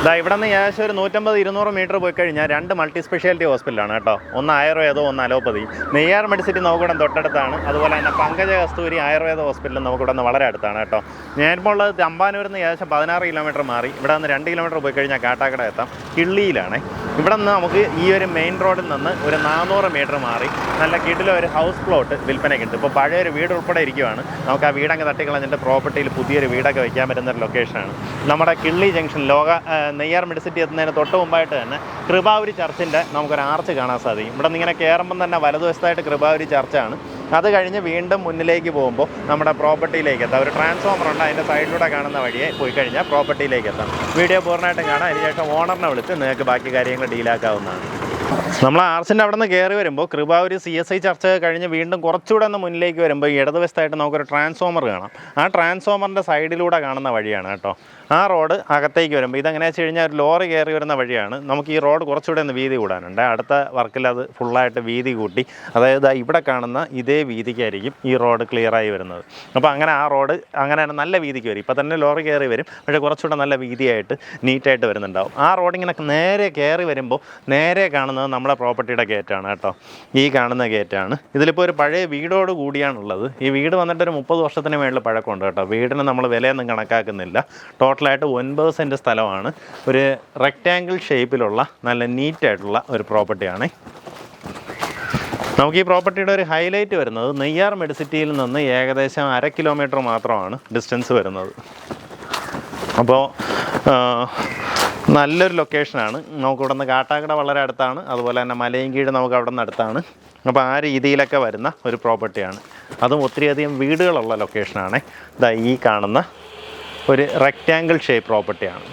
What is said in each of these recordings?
ഇതാ ഇവിടെ നിന്ന് ഏകദേശം ഒരു നൂറ്റമ്പത് ഇരുന്നൂറ് മീറ്റർ പോയി കഴിഞ്ഞാൽ രണ്ട് മൾട്ടി സ്പെഷ്യാലിറ്റി ഹോസ്പിറ്റലാണ് കേട്ടോ. ഒന്ന് ആയുർവേദവും ഒന്ന് അലോപ്പതി. നെയ്യാർ മെഡിസിറ്റി നമുക്കിവിടെ തൊട്ടടുത്താണ്. അതുപോലെ തന്നെ പങ്കജ കസ്തൂരി ആയുർവേദ ഹോസ്പിറ്റലും നമുക്കിവിടെ നിന്ന് വളരെ അടുത്താണ് കേട്ടോ. ഞാനിപ്പോൾ ഉള്ളത് തമ്പാനൂരിൽ നിന്ന് ഏകദേശം പതിനാറ് കിലോമീറ്റർ മാറി. ഇവിടെ നിന്ന് രണ്ട് കിലോമീറ്റർ പോയി കഴിഞ്ഞാൽ കാട്ടാക്കട എത്താം. കിള്ളിയിലാണ്. ഇവിടെ നിന്ന് നമുക്ക് ഈ ഒരു മെയിൻ റോഡിൽ നിന്ന് ഒരു നാനൂറ് മീറ്റർ മാറി നല്ല കീട്ടിലെ ഒരു ഹൗസ് പ്ലോട്ട് വിൽപ്പനയ്ക്കുണ്ട് ഇപ്പോൾ പഴയ ഒരു വീട് ഉൾപ്പെടെ ഇരിക്കുവാണ്. നമുക്ക് ആ വീടങ്ങ് തട്ടിക്കളഞ്ഞിട്ട് പ്രോപ്പർട്ടിയിൽ പുതിയൊരു വീടൊക്കെ വയ്ക്കാൻ പറ്റുന്ന ഒരു ലൊക്കേഷനാണ് നമ്മുടെ കിള്ളി ജംഗ്ഷൻ ലോക നെയ്യാർ മെഡിസിറ്റി എത്തുന്നതിന് തൊട്ട് മുമ്പായിട്ട് തന്നെ കൃപാവരി ചർച്ചിന്റെ നമുക്കൊരു ആർച്ച് കാണാൻ സാധിക്കും. ഇവിടെ നിന്ന് ഇങ്ങനെ കയറുമ്പം തന്നെ വലതുവശത്തായിട്ട് കൃപാവരി ചർച്ചാണ് അത് കഴിഞ്ഞ് വീണ്ടും മുന്നിലേക്ക് പോകുമ്പോൾ നമ്മുടെ പ്രോപ്പർട്ടിയിലേക്ക് എത്താം. ഒരു ട്രാൻസ്ഫോമർ ഉണ്ട് അതിന്റെ സൈഡിലൂടെ കാണുന്ന വഴിയെ പോയി കഴിഞ്ഞാൽ പ്രോപ്പർട്ടിയിലേക്ക് എത്താം. വീഡിയോ പൂർണമായിട്ടും കാണാം. അതിനുശേഷം ഓണറിനെ വിളിച്ച് നിങ്ങൾക്ക് ബാക്കി കാര്യങ്ങൾ ഡീലാക്കാവുന്നതാണ് നമ്മൾ ആർസിന്റെ അവിടെ നിന്ന് കയറി വരുമ്പോൾ കൃപാവൂർ സി എസ് ഐ ചർച്ച കഴിഞ്ഞ് വീണ്ടും കുറച്ചുകൂടെ ഒന്ന് മുന്നിലേക്ക് വരുമ്പോൾ ഇടതുവശത്തായിട്ട് നമുക്കൊരു ട്രാൻസ്ഫോമർ കാണാം. ആ ട്രാൻസ്ഫോമറിന്റെ സൈഡിലൂടെ കാണുന്ന വഴിയാണ് കേട്ടോ. ആ റോഡ് അകത്തേക്ക് വരുമ്പോൾ ഇതെങ്ങനെ വെച്ച് കഴിഞ്ഞാൽ ഒരു ലോറി കയറി വരുന്ന വഴിയാണ്. നമുക്ക് ഈ റോഡ് കുറച്ചുകൂടെ ഒന്ന് വീതി കൂടാനുണ്ട്. അടുത്ത വർക്കിൽ അത് ഫുള്ളായിട്ട് വീതി കൂട്ടി. അതായത് ഇവിടെ കാണുന്ന ഇതേ വീതിക്കായിരിക്കും ഈ റോഡ് ക്ലിയറായി വരുന്നത്. അപ്പോൾ അങ്ങനെ ആ റോഡ് അങ്ങനെ നല്ല വീതിക്ക് വരും. ഇപ്പോൾ തന്നെ ലോറി കയറി വരും. പക്ഷേ കുറച്ചുകൂടെ നല്ല വീതിയായിട്ട് നീറ്റായിട്ട് വരുന്നുണ്ടാവും. ആ റോഡ് ഇങ്ങനെ നേരെ കയറി വരുമ്പോൾ നേരെ കാണുന്നത് നമ്മുടെ പ്രോപ്പർട്ടിയുടെ ഗേറ്റാണ് കേട്ടോ. ഈ കാണുന്ന ഗേറ്റാണ്. ഇതിലിപ്പോൾ ഒരു പഴയ വീടോട് കൂടിയാണുള്ളത്. ഈ വീട് വന്നിട്ട് ഒരു മുപ്പത് വർഷത്തിന് മേളിൽ പഴക്കമുണ്ട് കേട്ടോ. വീടിന് നമ്മൾ വിലയൊന്നും കണക്കാക്കുന്നില്ല. ടോട്ടലായിട്ട് ഒൻപത് സെന്റ് സ്ഥലമാണ്. ഒരു റെക്റ്റാങ്കിൾ ഷേപ്പിലുള്ള നല്ല നീറ്റായിട്ടുള്ള ഒരു പ്രോപ്പർട്ടിയാണ്. നമുക്ക് ഈ പ്രോപ്പർട്ടിയുടെ ഒരു ഹൈലൈറ്റ് വരുന്നത് നെയ്യാർ മെഡിസിറ്റിയിൽ നിന്ന് ഏകദേശം അര കിലോമീറ്റർ മാത്രമാണ് ഡിസ്റ്റൻസ് വരുന്നത്. അപ്പോൾ നല്ലൊരു ലൊക്കേഷനാണ് നമുക്ക് ഇവിടെ നിന്ന് കാട്ടാക്കട വളരെ അടുത്താണ്. അതുപോലെ തന്നെ മലയും കീഴ് നമുക്ക് അവിടെ നിന്ന് അടുത്താണ്. അപ്പോൾ ആ രീതിയിലൊക്കെ വരുന്ന ഒരു പ്രോപ്പർട്ടിയാണ് അതും ഒത്തിരിയധികം വീടുകളുള്ള ലൊക്കേഷനാണ് ഇതാ ഈ കാണുന്ന ഒരു റെക്റ്റാങ്കിൾ ഷേപ്പ് പ്രോപ്പർട്ടിയാണ്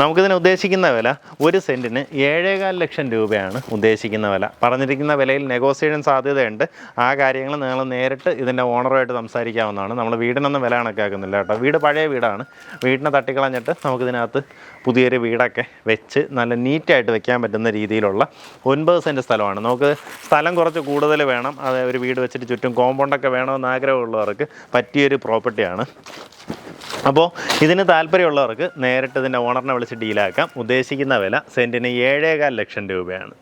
നമുക്കിതിന് ഉദ്ദേശിക്കുന്ന വില ഒരു സെന്റിന് ഏഴേകാൽ ലക്ഷം രൂപയാണ് ഉദ്ദേശിക്കുന്ന വില. പറഞ്ഞിരിക്കുന്ന വിലയിൽ നെഗോസിയേഷൻ സാധ്യതയുണ്ട്. ആ കാര്യങ്ങൾ നിങ്ങൾ നേരിട്ട് ഇതിന്റെ ഓണറുമായിട്ട് സംസാരിക്കാവുന്നതാണ്. നമ്മൾ വീടിനൊന്നും വില കണക്കാക്കുന്നില്ല കേട്ടോ. വീട് പഴയ വീടാണ്. വീടിനെ തട്ടിക്കളഞ്ഞിട്ട് നമുക്കിതിനകത്ത് പുതിയൊരു വീടൊക്കെ വെച്ച് നല്ല നീറ്റായിട്ട് വെക്കാൻ പറ്റുന്ന രീതിയിലുള്ള ഒൻപത് സെന്റ് സ്ഥലമാണ്. നമുക്ക് സ്ഥലം കുറച്ച് കൂടുതൽ വേണം. അത് ഒരു വീട് വെച്ചിട്ട് ചുറ്റും കോമ്പൗണ്ടൊക്കെ വേണമെന്ന് ആഗ്രഹമുള്ളവർക്ക് പറ്റിയൊരു പ്രോപ്പർട്ടിയാണ് അപ്പോൾ ഇതിന് താല്പര്യമുള്ളവർക്ക് നേരിട്ട് ഇതിന്റെ ഓണറിനെ വിളിച്ച് ഡീലാക്കാം. ഉദ്ദേശിക്കുന്ന വില സെന്റിന് ഏഴേകാൽ ലക്ഷം രൂപയാണ്.